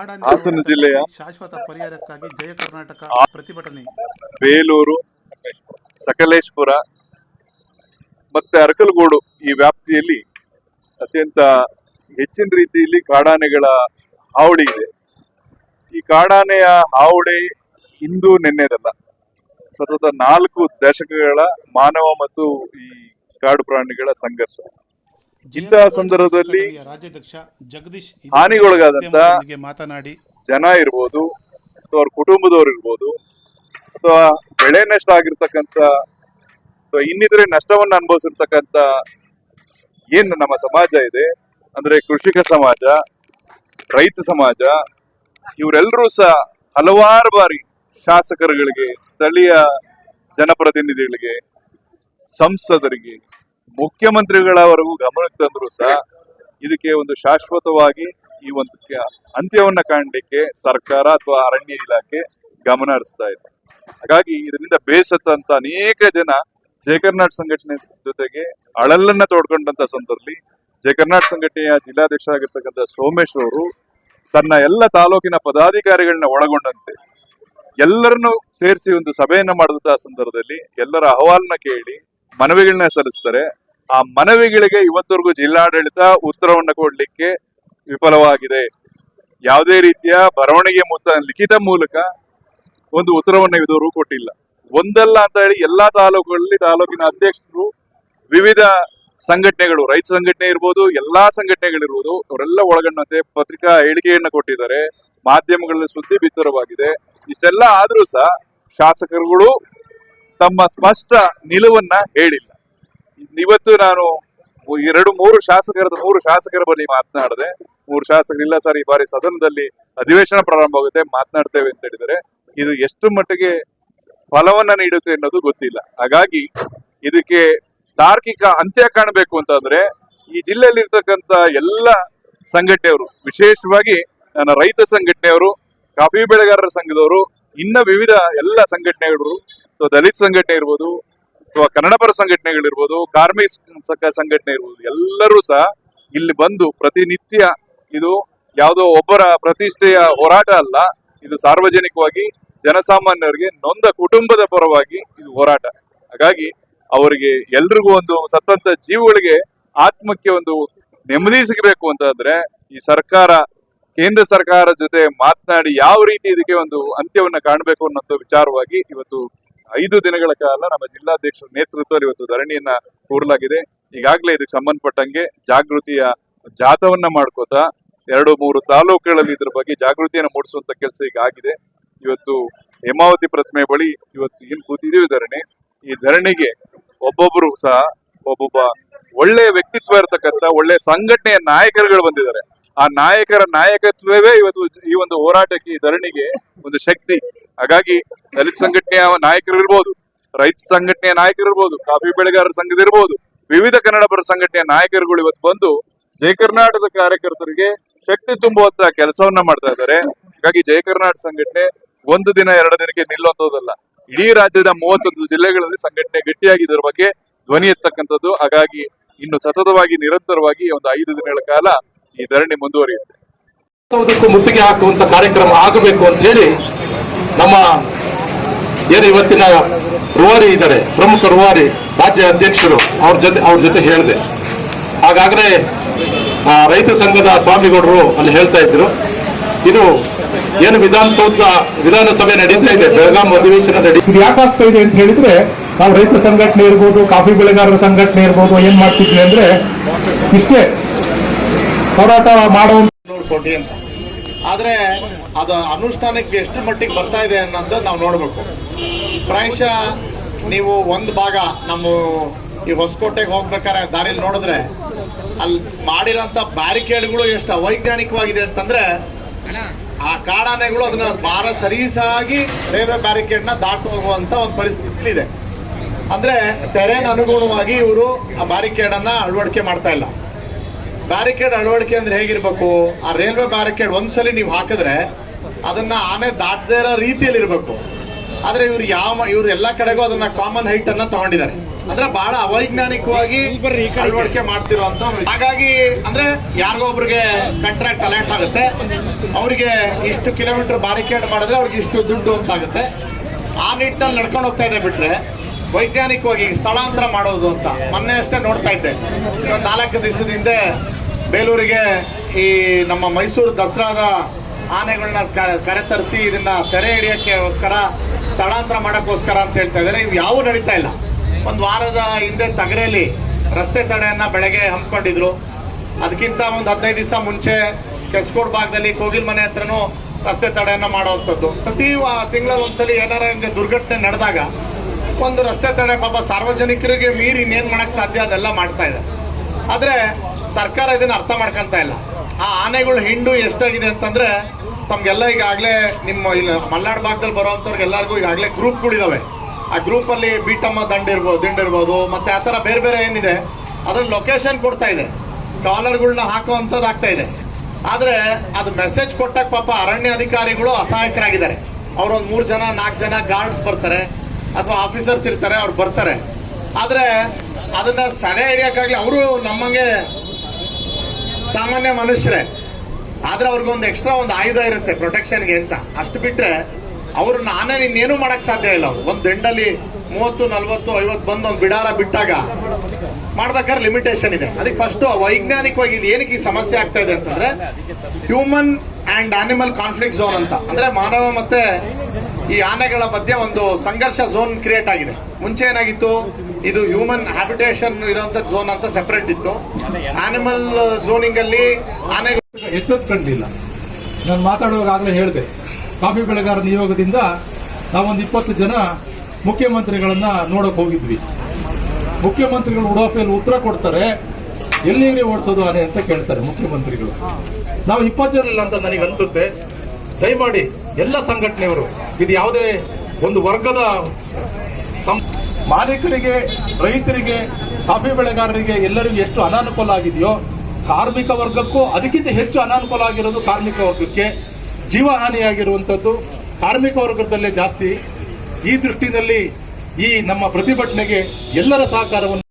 ಹಾಸನ ಜಿಲ್ಲೆಯ ಶಾಶ್ವತ ಪರಿಹಾರಕ್ಕಾಗಿ ಜಯ ಕರ್ನಾಟಕ ಪ್ರತಿಭಟನೆ. ಬೇಲೂರು ಸಕಲೇಶ್ಪುರ ಮತ್ತೆ ಅರಕಲಗೋಡು ಈ ವ್ಯಾಪ್ತಿಯಲ್ಲಿ ಅತ್ಯಂತ ಹೆಚ್ಚಿನ ರೀತಿಯಲ್ಲಿ ಕಾಡಾನೆಗಳ ಹಾವಳಿ ಇದೆ. ಈ ಕಾಡಾನೆಯ ಹಾವಳಿ ಇಂದು ನಿನ್ನೆದಲ್ಲ. ಸತತ ನಾಲ್ಕು ದಶಕಗಳ ಮಾನವ ಮತ್ತು ಈ ಕಾಡು ಪ್ರಾಣಿಗಳ ಸಂಘರ್ಷ. ಇಂತಹ ಸಂದರ್ಭದಲ್ಲಿ ರಾಜ್ಯಾಧ್ಯಕ್ಷ ಜಗದೀಶ್ ಹಾನಿಗೊಳಗಾದಂತ ಮಾತನಾಡಿ ಜನ ಇರ್ಬೋದು ಅಥವಾ ಅವ್ರ ಕುಟುಂಬದವ್ರು ಇರ್ಬೋದು ಅಥವಾ ಬೆಳೆ ನಷ್ಟ ಆಗಿರ್ತಕ್ಕಂಥ ಅಥವಾ ಇನ್ನಿತರೆ ನಷ್ಟವನ್ನು ಅನುಭವಿಸಿರ್ತಕ್ಕಂಥ ಏನು ನಮ್ಮ ಸಮಾಜ ಇದೆ ಅಂದ್ರೆ ಕೃಷಿಕ ಸಮಾಜ ರೈತ ಸಮಾಜ ಇವರೆಲ್ಲರೂ ಸಹ ಹಲವಾರು ಬಾರಿ ಶಾಸಕರುಗಳಿಗೆ ಸ್ಥಳೀಯ ಜನಪ್ರತಿನಿಧಿಗಳಿಗೆ ಸಂಸದರಿಗೆ ಮುಖ್ಯಮಂತ್ರಿಗಳವರೆಗೂ ಗಮನಕ್ಕೆ ತಂದ್ರು ಸಹ ಇದಕ್ಕೆ ಒಂದು ಶಾಶ್ವತವಾಗಿ ಈ ಒಂದು ಅಂತ್ಯವನ್ನ ಕಾಣಲಿಕ್ಕೆ ಸರ್ಕಾರ ಅಥವಾ ಅರಣ್ಯ ಇಲಾಖೆ ಗಮನ ಹರಿಸ್ತಾ ಇದೆ. ಹಾಗಾಗಿ ಇದರಿಂದ ಬೇಸತ್ತಂತ ಅನೇಕ ಜನ ಜಯ ಕರ್ನಾಟಕ ಸಂಘಟನೆ ಜೊತೆಗೆ ಅಳಲನ್ನ ತೋಡ್ಕೊಂಡಂತ ಸಂದರ್ಭದಲ್ಲಿ ಜಯ ಕರ್ನಾಟಕ ಸಂಘಟನೆಯ ಜಿಲ್ಲಾಧ್ಯಕ್ಷ ಆಗಿರ್ತಕ್ಕಂಥ ಸೋಮೇಶ್ ಅವರು ತನ್ನ ಎಲ್ಲ ತಾಲೂಕಿನ ಪದಾಧಿಕಾರಿಗಳನ್ನ ಒಳಗೊಂಡಂತೆ ಎಲ್ಲರನ್ನು ಸೇರಿಸಿ ಒಂದು ಸಭೆಯನ್ನ ಮಾಡಿದಂತಹ ಸಂದರ್ಭದಲ್ಲಿ ಎಲ್ಲರ ಅಹವಾಲನ್ನ ಕೇಳಿ ಮನವಿಗಳನ್ನ ಸಲ್ಲಿಸ್ತಾರೆ. ಆ ಮನವಿಗಳಿಗೆ ಇವತ್ತವರೆಗೂ ಜಿಲ್ಲಾಡಳಿತ ಉತ್ತರವನ್ನು ಕೊಡ್ಲಿಕ್ಕೆ ವಿಫಲವಾಗಿದೆ. ಯಾವುದೇ ರೀತಿಯ ಬರವಣಿಗೆ ಮುತ್ತ ಲಿಖಿತ ಮೂಲಕ ಒಂದು ಉತ್ತರವನ್ನು ಇದುವರೆಗೂ ಕೊಟ್ಟಿಲ್ಲ. ಒಂದಲ್ಲ ಅಂತ ಹೇಳಿ ಎಲ್ಲಾ ತಾಲೂಕುಗಳಲ್ಲಿ ತಾಲೂಕಿನ ಅಧ್ಯಕ್ಷರು, ವಿವಿಧ ಸಂಘಟನೆಗಳು, ರೈತ ಸಂಘಟನೆ ಇರ್ಬೋದು, ಎಲ್ಲಾ ಸಂಘಟನೆಗಳಿರ್ಬೋದು, ಅವರೆಲ್ಲ ಒಳಗೊಂಡಂತೆ ಪತ್ರಿಕಾ ಹೇಳಿಕೆಯನ್ನು ಕೊಟ್ಟಿದ್ದಾರೆ. ಮಾಧ್ಯಮಗಳಲ್ಲಿ ಸುದ್ದಿ ಬಿತ್ತರವಾಗಿದೆ. ಇಷ್ಟೆಲ್ಲ ಆದ್ರೂ ಸಹ ಶಾಸಕರುಗಳು ತಮ್ಮ ಸ್ಪಷ್ಟ ನಿಲುವನ್ನ ಹೇಳಿಲ್ಲ. ಇವತ್ತು ನಾನು ಎರಡು, ಮೂರು ಶಾಸಕರ ಮೂರು ಶಾಸಕರ ಬಳಿ ಮಾತನಾಡಿದೆ. ಮೂರು ಶಾಸಕರು, ಇಲ್ಲ ಸರ್, ಈ ಬಾರಿ ಸದನದಲ್ಲಿ ಅಧಿವೇಶನ ಪ್ರಾರಂಭ ಮಾತನಾಡ್ತೇವೆ ಅಂತ ಹೇಳಿದರೆ ಇದು ಎಷ್ಟು ಮಟ್ಟಿಗೆ ಫಲವನ್ನ ನೀಡುತ್ತೆ ಅನ್ನೋದು ಗೊತ್ತಿಲ್ಲ. ಹಾಗಾಗಿ ಇದಕ್ಕೆ ತಾರ್ಕಿಕ ಅಂತ್ಯ ಕಾಣಬೇಕು ಅಂತಂದ್ರೆ ಈ ಜಿಲ್ಲೆಯಲ್ಲಿ ಇರ್ತಕ್ಕಂತ ಎಲ್ಲ ಸಂಘಟನೆಯವರು, ವಿಶೇಷವಾಗಿ ನನ್ನ ರೈತ ಸಂಘಟನೆಯವರು, ಕಾಫಿ ಬೆಳೆಗಾರರ ಸಂಘದವರು, ಇನ್ನ ವಿವಿಧ ಎಲ್ಲ ಸಂಘಟನೆಗಳು ಅಥವಾ ದಲಿತ ಸಂಘಟನೆ ಇರ್ಬೋದು, ಅಥವಾ ಕನ್ನಡಪರ ಸಂಘಟನೆಗಳಿರ್ಬೋದು ಕಾರ್ಮಿಕ ಸಂಘಟನೆ ಇರ್ಬೋದು, ಎಲ್ಲರೂ ಸಹ ಇಲ್ಲಿ ಬಂದು ಪ್ರತಿನಿತ್ಯ ಇದು ಯಾವುದೋ ಒಬ್ಬರ ಪ್ರತಿಷ್ಠೆಯ ಹೋರಾಟ ಅಲ್ಲ, ಇದು ಸಾರ್ವಜನಿಕವಾಗಿ ಜನಸಾಮಾನ್ಯರಿಗೆ ನೊಂದ ಕುಟುಂಬದ ಪರವಾಗಿ ಇದು ಹೋರಾಟ. ಹಾಗಾಗಿ ಅವರಿಗೆ ಎಲ್ರಿಗೂ ಒಂದು ಸತ್ತಂತ ಜೀವಗಳಿಗೆ ಆತ್ಮಕ್ಕೆ ಒಂದು ನೆಮ್ಮದಿ ಸಿಗಬೇಕು ಅಂತಂದ್ರೆ ಈ ಸರ್ಕಾರ, ಕೇಂದ್ರ ಸರ್ಕಾರ ಜೊತೆ ಮಾತನಾಡಿ ಯಾವ ರೀತಿ ಇದಕ್ಕೆ ಒಂದು ಅಂತ್ಯವನ್ನ ಕಾಣಬೇಕು ಅನ್ನೋ ವಿಚಾರವಾಗಿ ಇವತ್ತು ಐದು ದಿನಗಳ ಕಾಲ ನಮ್ಮ ಜಿಲ್ಲಾಧ್ಯಕ್ಷರ ನೇತೃತ್ವದಲ್ಲಿ ಇವತ್ತು ಧರಣಿಯನ್ನ ಕೂಡಲಾಗಿದೆ. ಈಗಾಗಲೇ ಇದಕ್ಕೆ ಸಂಬಂಧಪಟ್ಟಂಗೆ ಜಾಗೃತಿಯ ಜಾಥವನ್ನ ಮಾಡ್ಕೋತಾ ಎರಡು ಮೂರು ತಾಲೂಕುಗಳಲ್ಲಿ ಇದ್ರ ಬಗ್ಗೆ ಜಾಗೃತಿಯನ್ನು ಮೂಡಿಸುವಂತ ಕೆಲಸ ಈಗ ಆಗಿದೆ. ಇವತ್ತು ಹೇಮಾವತಿ ಪ್ರತಿಮೆ ಬಳಿ ಇವತ್ತು ಏನ್ ಕೂತಿದೀವಿ ಧರಣಿ. ಈ ಧರಣಿಗೆ ಒಬ್ಬೊಬ್ರು ಸಹ ಒಬ್ಬೊಬ್ಬ ಒಳ್ಳೆಯ ವ್ಯಕ್ತಿತ್ವ ಇರತಕ್ಕಂಥ ಒಳ್ಳೆ ಸಂಘಟನೆಯ ನಾಯಕರುಗಳು ಬಂದಿದ್ದಾರೆ. ಆ ನಾಯಕರ ನಾಯಕತ್ವವೇ ಇವತ್ತು ಈ ಒಂದು ಹೋರಾಟಕ್ಕೆ, ಈ ಧರಣಿಗೆ ಒಂದು ಶಕ್ತಿ. ಹಾಗಾಗಿ ದಲಿತ ಸಂಘಟನೆಯ ನಾಯಕರು ಇರ್ಬೋದು ರೈತ ಸಂಘಟನೆಯ ನಾಯಕರು ಇರ್ಬೋದು ಕಾಫಿ ಬೆಳೆಗಾರರ ಸಂಘದ ಇರ್ಬೋದು, ವಿವಿಧ ಕನ್ನಡ ಪರ ಸಂಘಟನೆಯ ನಾಯಕರುಗಳು ಇವತ್ತು ಬಂದು ಜಯ ಕರ್ನಾಟಕದ ಕಾರ್ಯಕರ್ತರಿಗೆ ಶಕ್ತಿ ತುಂಬುವಂತ ಕೆಲಸವನ್ನ ಮಾಡ್ತಾ ಇದ್ದಾರೆ. ಹಾಗಾಗಿ ಜಯ ಕರ್ನಾಟಕ ಸಂಘಟನೆ ಒಂದು ದಿನ, ಎರಡು ದಿನಕ್ಕೆ ನಿಲ್ಲುವಂತದ್ದಲ್ಲ. ಇಡೀ ರಾಜ್ಯದ ಮೂವತ್ತೊಂದು ಜಿಲ್ಲೆಗಳಲ್ಲಿ ಸಂಘಟನೆ ಗಟ್ಟಿಯಾಗಿದ್ದರ ಬಗ್ಗೆ ಧ್ವನಿ ಎತ್ತಕ್ಕಂಥದ್ದು. ಹಾಗಾಗಿ ಇನ್ನು ಸತತವಾಗಿ, ನಿರಂತರವಾಗಿ ಒಂದು ಐದು ದಿನಗಳ ಕಾಲ ಈ ಧರಣಿ ಮುಂದುವರಿಯುತ್ತೆ. ಮುತ್ತಿಗೆ ಹಾಕುವಂತ ಕಾರ್ಯಕ್ರಮ ಆಗಬೇಕು ಅಂತ ಹೇಳಿ ನಮ್ಮ ಏನು ಇವತ್ತಿನ ರುವಾರಿ ಇದ್ದಾರೆ ಪ್ರಮುಖ ರುವಾರಿ ರಾಜ್ಯ ಅಧ್ಯಕ್ಷರು ಅವ್ರ ಜೊತೆ ಅವ್ರ ಜೊತೆ ಹೇಳಿದೆ. ಹಾಗಾದ್ರೆ ಆ, ರೈತ ಸಂಘದ ಸ್ವಾಮಿಗೌಡರು ಅಲ್ಲಿ ಹೇಳ್ತಾ ಇದ್ರು ಇದು ಏನು ವಿಧಾನಸೌಧ ವಿಧಾನಸಭೆ ನಡೀತಾ ಇದೆ ಬೆಳಗಾಂ ಅಧಿವೇಶನ ನಡೀತಾ ಇದು ಯಾಕಾಗ್ತಾ ಇದೆ ಅಂತ ಹೇಳಿದ್ರೆ ನಾವು ರೈತ ಸಂಘಟನೆ ಇರ್ಬೋದು ಕಾಫಿ ಬೆಳೆಗಾರರ ಸಂಘಟನೆ ಇರ್ಬೋದು ಏನ್ ಮಾಡ್ತಿದ್ವಿ ಅಂದ್ರೆ ಇಷ್ಟೇ ಹೋರಾಟ ಮಾಡುವಂತ ಕೋಟಿ ಅಂತ. ಆದ್ರೆ ಅದು ಅನುಷ್ಠಾನಕ್ಕೆ ಎಷ್ಟು ಮಟ್ಟಿಗೆ ಬರ್ತಾ ಇದೆ ಅನ್ನೋದು ನಾವು ನೋಡ್ಬೇಕು. ಪ್ರಾಯಶಃ ನೀವು ಒಂದು ಭಾಗ ನಮ್ಮ ಈ ಹೊಸಕೋಟೆಗೆ ಹೋಗ್ಬೇಕಾದ್ರೆ ದಾರಿಲಿ ನೋಡಿದ್ರೆ ಅಲ್ಲಿ ಮಾಡಿರೋಂಥ ಬ್ಯಾರಿಕೇಡ್ಗಳು ಎಷ್ಟು ಅವೈಜ್ಞಾನಿಕವಾಗಿದೆ ಅಂತಂದ್ರೆ ಆ ಕಾಡಾನೆಗಳು ಅದನ್ನ ಭಾರ ಸರೀಸಾಗಿ ರೈಲ್ವೆ ಬ್ಯಾರಿಕೇಡ್ನ ದಾಟು ಹೋಗುವಂತ ಒಂದು ಪರಿಸ್ಥಿತಿ ಇದೆ ಅಂದ್ರೆ ಟೆರೇನ್ ಅನುಗುಣವಾಗಿ ಇವರು ಆ ಬ್ಯಾರಿಕೇಡ್ ಅನ್ನ ಅಳವಡಿಕೆ ಮಾಡ್ತಾ ಇಲ್ಲ. ಬ್ಯಾರಿಕೇಡ್ ಅಳವಡಿಕೆ ಅಂದ್ರೆ ಹೇಗಿರ್ಬೇಕು? ಆ ರೈಲ್ವೆ ಬ್ಯಾರಿಕೇಡ್ ಒಂದ್ಸಲಿ ನೀವು ಹಾಕಿದ್ರೆ ಅದನ್ನ ಆನೆ ದಾಟದೇ ಇರೋ ರೀತಿಯಲ್ಲಿ ಇರಬೇಕು ಆದ್ರೆ ಇವ್ರು ಯಾವ ಇವ್ರು ಎಲ್ಲ ಕಡೆಗೂ ಅದನ್ನ ಕಾಮನ್ ಹೈಟ್ ಅನ್ನ ತಗೊಂಡಿದ್ದಾರೆ. ಅಂದ್ರೆ ಬಹಳ ಅವೈಜ್ಞಾನಿಕವಾಗಿ ಅಳವಡಿಕೆ ಮಾಡ್ತಿರುವಂತ ಹಾಗಾಗಿ ಅಂದ್ರೆ ಯಾರಿಗೋ ಒಬ್ರಿಗೆ ಕಾಂಟ್ರಾಕ್ಟ್ ಅಲರ್ಟ್ ಆಗುತ್ತೆ. ಅವರಿಗೆ ಇಷ್ಟು ಕಿಲೋಮೀಟರ್ ಬ್ಯಾರಿಕೇಡ್ ಮಾಡಿದ್ರೆ ಅವ್ರಿಗೆ ಇಷ್ಟು ದುಡ್ಡು ಅಂತ ಆಗುತ್ತೆ. ಆ ನಿಟ್ಟಿನಲ್ಲಿ ನಡ್ಕೊಂಡು ಹೋಗ್ತಾ ಇದೆ ಬಿಟ್ರೆ ವೈಜ್ಞಾನಿಕವಾಗಿ ಸ್ಥಳಾಂತರ ಮಾಡೋದು ಅಂತ ಮೊನ್ನೆ ಅಷ್ಟೇ ನೋಡ್ತಾ ಇದ್ದೆ. ನಾಲ್ಕು ದಿವಸದ ಹಿಂದೆ ಬೇಲೂರಿಗೆ ಈ ನಮ್ಮ ಮೈಸೂರು ದಸರಾದ ಆನೆಗಳನ್ನ ಕರೆತರಿಸಿ ಇದನ್ನ ಸೆರೆ ಹಿಡಿಯೋಕ್ಕೋಸ್ಕರ ಸ್ಥಳಾಂತರ ಮಾಡೋಕ್ಕೋಸ್ಕರ ಅಂತ ಹೇಳ್ತಾ ಇದ್ದಾರೆ. ಇವು ಯಾವೂ ನಡೀತಾ ಇಲ್ಲ. ಒಂದು ವಾರದ ಹಿಂದೆ ತಗರೆಯಲ್ಲಿ ರಸ್ತೆ ತಡೆಯನ್ನ ಬೆಳಗ್ಗೆ ಹಮ್ಮಿಕೊಂಡಿದ್ರು. ಅದಕ್ಕಿಂತ ಒಂದು ಹದಿನೈದು ದಿವಸ ಮುಂಚೆ ಕೆಸ್ಕೋಡ್ ಭಾಗದಲ್ಲಿ ಕೋಗಿಲ್ ಮನೆ ಹತ್ರನೂ ರಸ್ತೆ ತಡೆಯನ್ನ ಮಾಡುವಂಥದ್ದು ಪ್ರತಿ ತಿಂಗಳಲ್ಲಿ ಒಂದ್ಸಲಿ ಏನಾರ ಹಿಂಗೆ ದುರ್ಘಟನೆ ನಡೆದಾಗ ಒಂದು ರಸ್ತೆ ತಡೆ ಪಾಪ ಸಾರ್ವಜನಿಕರಿಗೆ ಮೀರಿ ಇನ್ನೇನು ಮಾಡೋಕ್ಕೆ ಸಾಧ್ಯ ಅದೆಲ್ಲ ಮಾಡ್ತಾ ಇದೆ. ಆದ್ರೆ ಸರ್ಕಾರ ಇದನ್ನ ಅರ್ಥ ಮಾಡ್ಕೊಂತ ಇಲ್ಲ. ಆ ಆನೆಗಳು ಹಿಂಡು ಎಷ್ಟಾಗಿದೆ ಅಂತಂದ್ರೆ ತಮ್ಗೆಲ್ಲ ಈಗಾಗಲೇ ನಿಮ್ಮ ಇಲ್ಲಿ, ಮಲ್ನಾಡು ಭಾಗದಲ್ಲಿ ಬರುವಂತವ್ರಿಗೆ ಎಲ್ಲರಿಗೂ ಈಗಾಗಲೇ ಗ್ರೂಪ್ಗಳಿದಾವೆ. ಆ ಗ್ರೂಪ್ ಅಲ್ಲಿ ಬೀಟಮ್ಮ ದಂಡ ಇರ್ಬೋದು ದಿಂಡ್ ಇರ್ಬೋದು, ಮತ್ತೆ ಆ ಥರ ಬೇರೆ ಬೇರೆ ಏನಿದೆ, ಅದ್ರಲ್ಲಿ ಲೊಕೇಶನ್ ಕೊಡ್ತಾ ಇದೆ. ಕಾಲರ್ಗಳನ್ನ ಹಾಕುವಂಥದ್ದು ಆಗ್ತಾ ಇದೆ. ಆದರೆ ಅದು ಮೆಸೇಜ್ ಕೊಟ್ಟಾಗ ಪಾಪ ಅರಣ್ಯ ಅಧಿಕಾರಿಗಳು ಅಸಹಾಯಕರಾಗಿದ್ದಾರೆ. ಅವರೊಂದು ಮೂರು ಜನ, ನಾಲ್ಕು ಜನ ಗಾರ್ಡ್ಸ್ ಬರ್ತಾರೆ, ಅಥವಾ ಆಫೀಸರ್ಸ್ ಇರ್ತಾರೆ, ಅವ್ರು ಬರ್ತಾರೆ. ಆದರೆ ಅದನ್ನ ಸೆರೆ ಹಿಡಿಯೋಕ್ಕಾಗಲಿ, ಅವರು ನಮ್ಮಂಗೆ ಸಾಮಾನ್ಯ ಮನುಷ್ಯರೇ. ಆದ್ರೆ ಅವ್ರಿಗೊಂದು ಎಕ್ಸ್ಟ್ರಾ ಒಂದು ಆಯುಧ ಇರುತ್ತೆ ಪ್ರೊಟೆಕ್ಷನ್ಗೆ ಅಂತ. ಅಷ್ಟು ಬಿಟ್ರೆ ಅವರು ನಾನೇ ಇನ್ನೇನು ಮಾಡಕ್ ಸಾಧ್ಯ ಇಲ್ಲ. ಅವ್ರು ಒಂದು ದಂಡಲ್ಲಿ ಮೂವತ್ತು, ನಲ್ವತ್ತು, ಐವತ್ತು ಬಂದು ಒಂದು ಬಿಡಾರ ಬಿಟ್ಟಾಗ ಮಾಡ್ಬೇಕಾದ್ರೆ ಲಿಮಿಟೇಷನ್ ಇದೆ. ಅದಕ್ಕೆ ಫಸ್ಟ್ ವೈಜ್ಞಾನಿಕವಾಗಿ ಇದು ಏನಕ್ಕೆ ಈ ಸಮಸ್ಯೆ ಆಗ್ತಾ ಇದೆ ಅಂತಂದ್ರೆ human and animal conflict zone ಅಂತ. ಅಂದ್ರೆ ಮಾನವ ಮತ್ತೆ ಈ ಆನೆಗಳ ಮಧ್ಯೆ ಒಂದು ಸಂಘರ್ಷ ಝೋನ್ ಕ್ರಿಯೇಟ್ ಆಗಿದೆ. ಮುಂಚೆ ಏನಾಗಿತ್ತು? ಇದು ಹ್ಯೂಮನ್ ಹ್ಯಾಬಿಟೇಷನ್ ಇರುವಂತ ಝೋನ್ ಅಂತ ಸೆಪರೇಟ್ ಇತ್ತು. ಆನಿಮಲ್ ಝೋನಿಂಗ್ ಅಲ್ಲಿ ಆನೆಗಳು ಎಚ್ಚೆತ್ಕೊಂಡಿಲ್ಲ ನಾನು ಮಾತಾಡುವಾಗಲೇ ಹೇಳಿದೆ. ಕಾಫಿ ಬೆಳೆಗಾರ ನಿಯೋಗದಿಂದ ನಾವೊಂದು ಇಪ್ಪತ್ತು ಜನ ಮುಖ್ಯಮಂತ್ರಿಗಳನ್ನ ನೋಡಕ್ ಹೋಗಿದ್ವಿ. ಮುಖ್ಯಮಂತ್ರಿಗಳು ಉಡಾಫೆಯಲ್ಲಿ ಉತ್ತರ ಕೊಡ್ತಾರೆ ಎಲ್ಲಿಗೆ ಓಡಿಸೋದು ಆನೆ ಅಂತ ಕೇಳ್ತಾರೆ ಮುಖ್ಯಮಂತ್ರಿಗಳು. ನಾವು ಇಪ್ಪತ್ತು ಜನ ಇಲ್ಲ ಅಂತ ನನಗೆ ಅನ್ಸುತ್ತೆ. ದಯಮಾಡಿ ಎಲ್ಲ ಸಂಘಟನೆಯವರು, ಇದು ಯಾವುದೇ ಒಂದು ವರ್ಗದ ಸಂ- ಮಾಲೀಕರಿಗೆ, ರೈತರಿಗೆ, ಕಾಫಿ ಬೆಳೆಗಾರರಿಗೆ ಎಲ್ಲರಿಗೂ ಎಷ್ಟು ಅನಾನುಕೂಲ ಆಗಿದೆಯೋ, ಕಾರ್ಮಿಕ ವರ್ಗಕ್ಕೂ ಅದಕ್ಕಿಂತ ಹೆಚ್ಚು ಅನಾನುಕೂಲ ಆಗಿರೋದು ಕಾರ್ಮಿಕ ವರ್ಗಕ್ಕೆ ಜೀವಹಾನಿಯಾಗಿರುವಂಥದ್ದು ಕಾರ್ಮಿಕ ವರ್ಗದಲ್ಲೇ ಜಾಸ್ತಿ. ಈ ದೃಷ್ಟಿನಲ್ಲಿ ಈ ನಮ್ಮ ಪ್ರತಿಭಟನೆಗೆ ಎಲ್ಲರ ಸಹಕಾರವನ್ನು